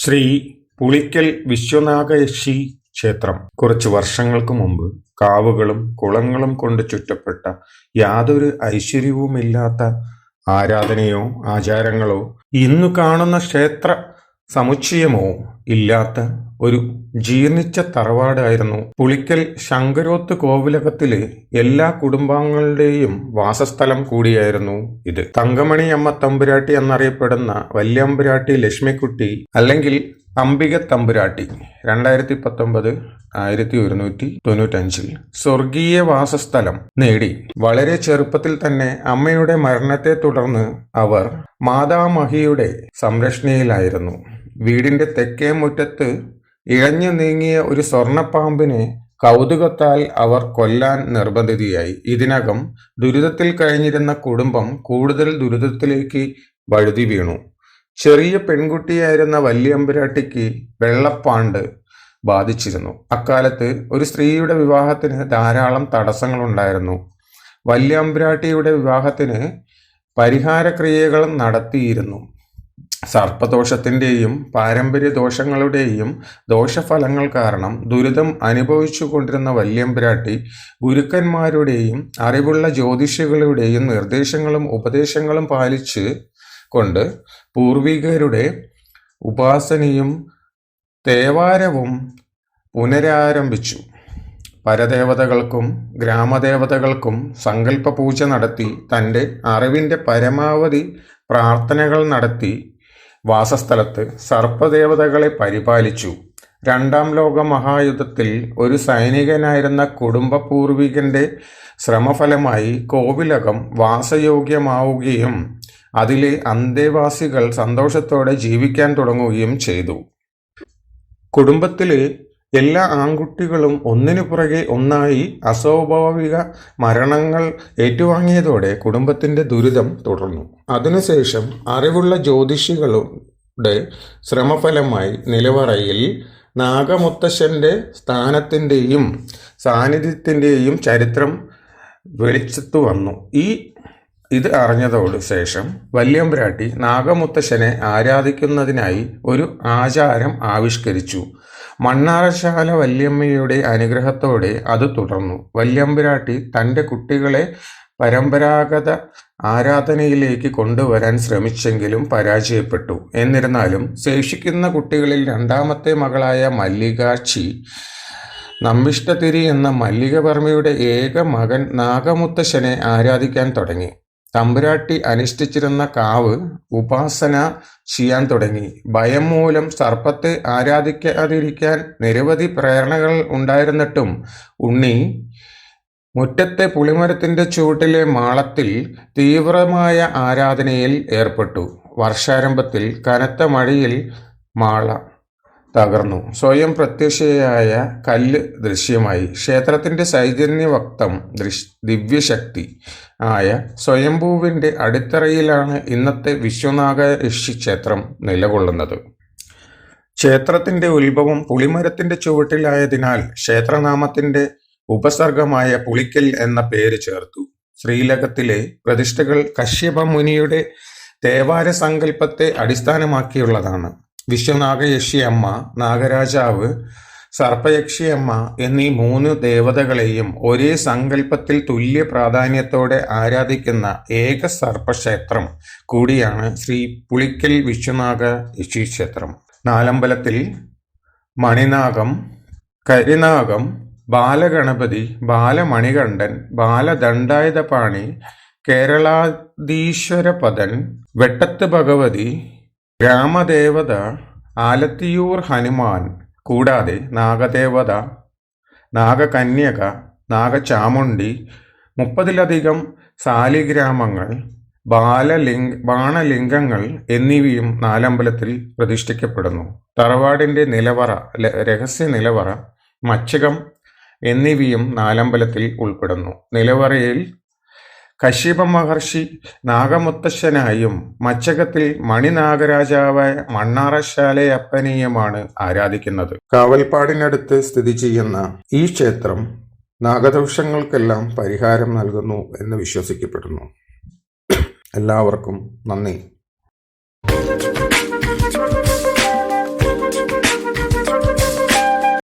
ശ്രീ പുളിക്കൽ വിശ്വനാഗയക്ഷി ക്ഷേത്രം. കുറച്ച് വർഷങ്ങൾക്ക് മുമ്പ് കാവുകളും കുളങ്ങളും കൊണ്ട് ചുറ്റപ്പെട്ട യാതൊരു ഐശ്വര്യവുമില്ലാത്ത ആരാധനയോ ആചാരങ്ങളോ ഇന്നു കാണുന്ന ക്ഷേത്ര സമുച്ചയമോ ഇല്ലാത്ത ഒരു ജീർണിച്ച തറവാടായിരുന്നു. പുളിക്കൽ ശങ്കരോത്ത് കോവിലകത്തിലെ എല്ലാ കുടുംബാംഗങ്ങളുടെയും വാസസ്ഥലം കൂടിയായിരുന്നു ഇത്. തങ്കമണി അമ്മ തമ്പുരാട്ടി എന്നറിയപ്പെടുന്ന വല്യമ്പുരാട്ടി ലക്ഷ്മിക്കുട്ടി അല്ലെങ്കിൽ അംബിക തമ്പുരാട്ടി രണ്ടായിരത്തി പത്തൊമ്പത് ആയിരത്തി ഒരുന്നൂറ്റി തൊണ്ണൂറ്റഞ്ചിൽ സ്വർഗീയ വാസസ്ഥലം നേടി. വളരെ ചെറുപ്പത്തിൽ തന്നെ അമ്മയുടെ മരണത്തെ തുടർന്ന് അവർ മാതാമഹിയുടെ സംരക്ഷണയിലായിരുന്നു. വീടിന്റെ തെക്കേ മുറ്റത്ത് ഇഴഞ്ഞു നീങ്ങിയ ഒരു സ്വർണപ്പാമ്പിനെ കൗതുകത്താൽ അവർ കൊല്ലാൻ നിർബന്ധിതയായി. ഇതിനകം ദുരിതത്തിൽ കഴിഞ്ഞിരുന്ന കുടുംബം കൂടുതൽ ദുരിതത്തിലേക്ക് വഴുതി വീണു. ചെറിയ പെൺകുട്ടിയായിരുന്ന വല്യമ്പുരാട്ടിക്ക് വെള്ളപ്പാണ്ട് ബാധിച്ചിരുന്നു. അക്കാലത്ത് ഒരു സ്ത്രീയുടെ വിവാഹത്തിന് ധാരാളം തടസ്സങ്ങളുണ്ടായിരുന്നു. വല്യമ്പുരാട്ടിയുടെ വിവാഹത്തിന് പരിഹാരക്രിയകളും നടത്തിയിരുന്നു. സർപ്പദോഷത്തിന്റെയും പാരമ്പര്യ ദോഷങ്ങളുടെയും ദോഷഫലങ്ങൾ കാരണം ദുരിതം അനുഭവിച്ചു കൊണ്ടിരുന്ന വല്യമ്പുരാട്ടി ഗുരുക്കന്മാരുടെയും അറിവുള്ള ജ്യോതിഷികളുടെയും നിർദ്ദേശങ്ങളും ഉപദേശങ്ങളും പാലിച്ച് കൊണ്ട് പൂർവികരുടെ ഉപാസനയും തേവാരവും പുനരാരംഭിച്ചു. പരദേവതകൾക്കും ഗ്രാമദേവതകൾക്കും സങ്കല്പ പൂജ നടത്തി തന്റെ അറിവിന്റെ പരമാവധി പ്രാർത്ഥനകൾ നടത്തി വാസസ്ഥലത്ത് സർപ്പദേവതകളെ പരിപാലിച്ചു. രണ്ടാം ലോക മഹായുദ്ധത്തിൽ ഒരു സൈനികനായിരുന്ന കുടുംബപൂർവികന്റെ ശ്രമഫലമായി കോവിലകം വാസയോഗ്യമാവുകയും അതിലെ അന്തേവാസികൾ സന്തോഷത്തോടെ ജീവിക്കാൻ തുടങ്ങുകയും ചെയ്തു. കുടുംബത്തിലെ എല്ലാ ആൺകുട്ടികളും ഒന്നിനു പുറകെ ഒന്നായി അസ്വാഭാവിക മരണങ്ങൾ ഏറ്റുവാങ്ങിയതോടെ കുടുംബത്തിന്റെ ദുരിതം തുടർന്നു. അതിനുശേഷം അറിവുള്ള ജ്യോതിഷികളുടെ ശ്രമഫലമായി നിലവറയിൽ നാഗമുത്തശ്ശന്റെ സ്ഥാനത്തിന്റെയും സാന്നിധ്യത്തിന്റെയും ചരിത്രം വെളിച്ചത്തു വന്നു. ഈ ഇത് അറിഞ്ഞതോട് ശേഷം വല്യമ്പ്രാട്ടി നാഗമുത്തശ്ശനെ ആരാധിക്കുന്നതിനായി ഒരു ആചാരം ആവിഷ്കരിച്ചു. മണ്ണാറശാല വല്യമ്മയുടെ അനുഗ്രഹത്തോടെ അത് തുടർന്നു. വല്യമ്പ്രാട്ടി തന്റെ കുട്ടികളെ പരമ്പരാഗത ആരാധനയിലേക്ക് കൊണ്ടുവരാൻ ശ്രമിച്ചെങ്കിലും പരാജയപ്പെട്ടു. എന്നിരുന്നാലും ശേഷിക്കുന്ന കുട്ടികളിൽ രണ്ടാമത്തെ മകളായ മല്ലികാക്ഷി നമ്പിഷ്ടതിരി എന്ന മല്ലികവർമ്മയുടെ ഏക മകൻ നാഗമുത്തശ്ശനെ ആരാധിക്കാൻ തുടങ്ങി. തമ്പുരാട്ടി അനുഷ്ഠിച്ചിരുന്ന കാവ് ഉപാസന ചെയ്യാൻ തുടങ്ങി. ഭയം മൂലം സർപ്പത്തെ ആരാധിക്കാതിരിക്കാൻ നിരവധി പ്രേരണകൾ ഉണ്ടായിരുന്നിട്ടും ഉണ്ണി മുറ്റത്തെ പുളിമരത്തിന്റെ ചുവട്ടിലെ മാളത്തിൽ തീവ്രമായ ആരാധനയിൽ ഏർപ്പെട്ടു. വർഷാരംഭത്തിൽ കനത്ത മഴയിൽ മാള തകർന്നു. സ്വയം പ്രത്യക്ഷയായ കല്ല് ദൃശ്യമായി. ക്ഷേത്രത്തിന്റെ സൈജന്യവക്തം ദൃശ് ദിവ്യശക്തി ആയ സ്വയംഭൂവിന്റെ അടിത്തറയിലാണ് ഇന്നത്തെ വിശ്വനാഗ ഋഷി ക്ഷേത്രം നിലകൊള്ളുന്നത്. ക്ഷേത്രത്തിന്റെ ഉത്ഭവം പുളിമരത്തിന്റെ ചുവട്ടിലായതിനാൽ ക്ഷേത്രനാമത്തിന്റെ ഉപസർഗമായ പുളിക്കൽ എന്ന പേര് ചേർത്തു. ശ്രീലകത്തിലെ പ്രതിഷ്ഠകൾ കശ്യപ മുനിയുടെ തേവാര സങ്കല്പത്തെ അടിസ്ഥാനമാക്കിയുള്ളതാണ്. വിശ്വനാഗയക്ഷിയമ്മ നാഗരാജാവ് സർപ്പയക്ഷിയമ്മ എന്നീ മൂന്ന് ദേവതകളെയും ഒരേ സങ്കല്പത്തിൽ തുല്യ പ്രാധാന്യത്തോടെ ആരാധിക്കുന്ന ഏക സർപ്പക്ഷേത്രം കൂടിയാണ് ശ്രീ പുളിക്കൽ വിശ്വനാഗ യക്ഷി ക്ഷേത്രം. നാലമ്പലത്തിൽ മണിനാഗം കരിനാഗം ബാലഗണപതി ബാലമണികണ്ഠൻ ബാലദണ്ഡായുധപാണി കേരളാധീശ്വരപദൻ വെട്ടത്ത് ഭഗവതി ഗ്രാമദേവത ആലത്തിയൂർ ഹനുമാൻ കൂടാതെ നാഗദേവത നാഗകന്യക നാഗചാമുണ്ടി മുപ്പതിലധികം സാലിഗ്രാമങ്ങൾ ബാലലിംഗ് ബാണലിംഗങ്ങൾ എന്നിവയും നാലമ്പലത്തിൽ പ്രതിഷ്ഠിക്കപ്പെടുന്നു. തറവാടിന്റെ നിലവറ രഹസ്യ നിലവറ മച്ചകം എന്നിവയും നാലമ്പലത്തിൽ ഉൾപ്പെടുന്നു. നിലവറയിൽ കശ്യപ മഹർഷി നാഗമുത്തശ്ശനായും മച്ചകത്തിൽ മണിനാഗരാജാവായ മണ്ണാറശാലയപ്പനെയുമാണ് ആരാധിക്കുന്നത്. കാവൽപ്പാടിനടുത്ത് സ്ഥിതി ചെയ്യുന്ന ഈ ക്ഷേത്രം നാഗദോഷങ്ങൾക്കെല്ലാം പരിഹാരം നൽകുന്നു എന്ന് വിശ്വസിക്കപ്പെടുന്നു. എല്ലാവർക്കും നന്ദി.